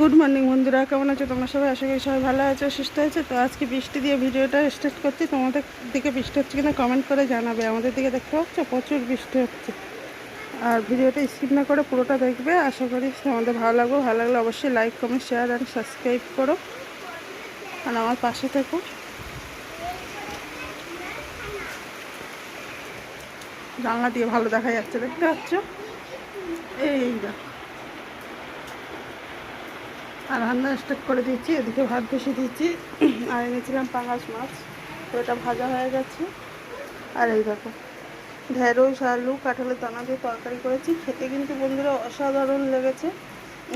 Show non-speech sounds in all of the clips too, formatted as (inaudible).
Good morning বন্ধুরা, কেমন আছো তোমরা সবাই? আশা করি সবাই ভালো আছো, সুস্থ আছে। তো আজকে বৃষ্টি দিয়ে ভিডিওটা স্টার্ট করছি। তোমাদের দিকে বৃষ্টি হচ্ছে কিনা কমেন্ট করে জানাবে। আমাদের দিকে দেখতে পাচ্ছ, প্রচুর বৃষ্টি হচ্ছে। আর ভিডিওটা স্কিপ না করে পুরোটা দেখবে। আশা করি তোমাদের ভালো লাগবে। ভালো লাগলে অবশ্যই like comment share and subscribe করো। আর আমার পাশে থেকো। জানলা দিয়ে ভালো দেখা যাচ্ছে, দেখতে পাচ্ছ? এই দেখো। আর রান্না স্টার্ট করে দিয়েছি, এদিকে ভাত বসিয়ে দিয়েছি। আর এনেছিলাম পাঙাশ মাছ, তো এটা ভাজা হয়ে গেছে। আর এই দেখো, ঢেঁড়স, আলু, কাঁঠালের দানা দিয়ে তরকারি করেছি। খেতে কিন্তু বন্ধুরা অসাধারণ লেগেছে।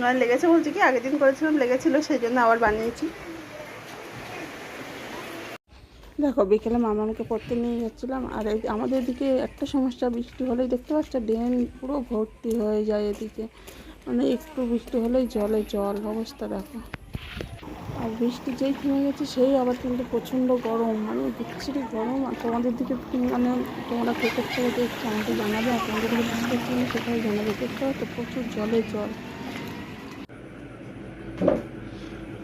আর লেগেছে বলছি কি, আগের দিন করেছিলাম, লেগেছিলো, সেই জন্য আবার বানিয়েছি। দেখো, বিকেলে মামাকে পড়তে নিয়ে যাচ্ছিলাম। আর আমাদের এদিকে একটা সমস্যা, বৃষ্টি হলেই দেখতে পাচ্ছ, ড্রেন পুরো ভর্তি হয়ে যায় এদিকে। মানে একটু বৃষ্টি হলেই জলে জল অবস্থা দেখো। আর বৃষ্টি যেই থেমে গেছে, সেই আবার কিন্তু প্রচণ্ড গরম। মানে বিচ্ছিরি গরম। আর তোমাদের দিকে মানে তোমরা কে থেকে দেখছ আমাকে জানাবে? আর তোমাদের দিকে বৃষ্টি হচ্ছে সেটাই জানাবে? দেখতে তো, প্রচুর জলে জল।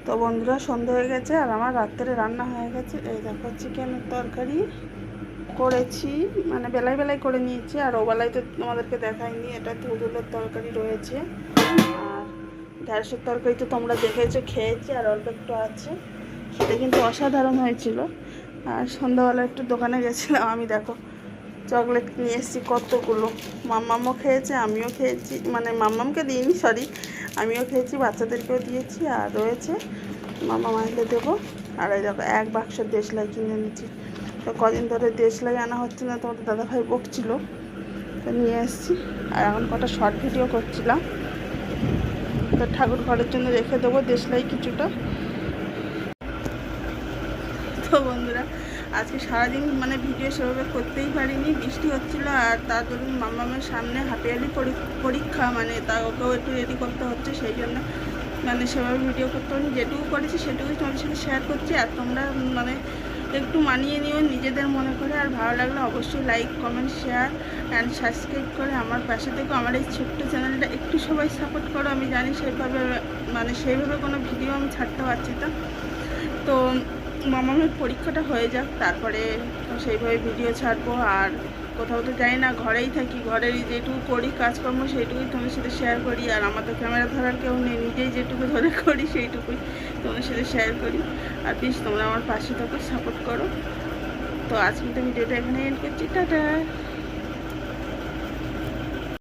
তো বন্ধুরা, সন্ধে হয়ে গেছে আর আমার রাত্রে রান্না হয়ে গেছে। এই দেখো চিকেনের তরকারি করেছি। মানে বেলায় বেলায় করে নিয়েছি। আর ওবেলায় তো তোমাদেরকে দেখাইনি, এটা ধুদুলের তরকারি রয়েছে। আর ঢ্যাঁড়সের তরকারি তো তোমরা দেখেছ, খেয়েছি, আর অল্প একটু আছে। সেটা কিন্তু অসাধারণ হয়েছিল। আর সন্ধ্যাবেলা একটু দোকানে গেছিলাম, আমি দেখো, চকলেট নিয়ে এসেছি কতগুলো। মাম্মামও খেয়েছে, আমিও খেয়েছি মানে মাম্মামকে দিইনি সরি আমিও খেয়েছি, বাচ্চাদেরকেও দিয়েছি, আর রয়েছে মামা মাইলে দেবো। আর এই দেখো, এক বাক্স দেশলাই কিনে নিচ্ছি তো কদিন ধরে দেশলাই আনা হচ্ছে না, তোমাদের দাদাভাই বকছিল, তো নিয়ে এসেছি। আর এখন কটা শর্ট ভিডিও করছিলাম। তো ঠাকুর ঘরের জন্য রেখে দেবো দেশলাই কিছুটা। তো বন্ধুরা, আজকে সারাদিন মানে ভিডিও সেভাবে করতেই পারিনি, বৃষ্টি হচ্ছিল আর তার দরুন মামামের সামনে হাফিয়ালি পরীক্ষা মানে তা ওকেও একটু রেডি করতে হচ্ছে, সেই জন্য মানে সেভাবে ভিডিও করতে যেটুকু করেছি সেটুকুই তোমাদের সাথে শেয়ার করছি, আর তোমরা মানে একটু মানিয়ে নিও, নিজেদের মনে করে। আর ভালো লাগলে অবশ্যই like comment share and subscribe করে আমার পাশে থেকে। আমার এই ছোট্ট চ্যানেলটা একটু সবাই সাপোর্ট করো। আমি জানি সেইভাবে মানে সেইভাবে কোনো ভিডিও আমি ছাড়তে পারছি না। তো মামামের পরীক্ষাটা হয়ে যাক, তারপরে সেইভাবে ভিডিও ছাড়বো। আর কোথাও তো যাই না, ঘরেই থাকি, ঘরেরই যেটুকু করি, কাজকর্ম সেইটুকুই তোমার সাথে শেয়ার করি। আর আমার তো ক্যামেরা ধরার কেউ নেই, নিজেই যেটুকু ধরে (laughs) করি সেইটুকুই তোমার সাথে শেয়ার করি। আর প্লিজ তোমরা আমার পাশে থাকো সাপোর্ট করো। তো আজকে তো ভিডিওটা এখানে এন্ড করছি, টাটা।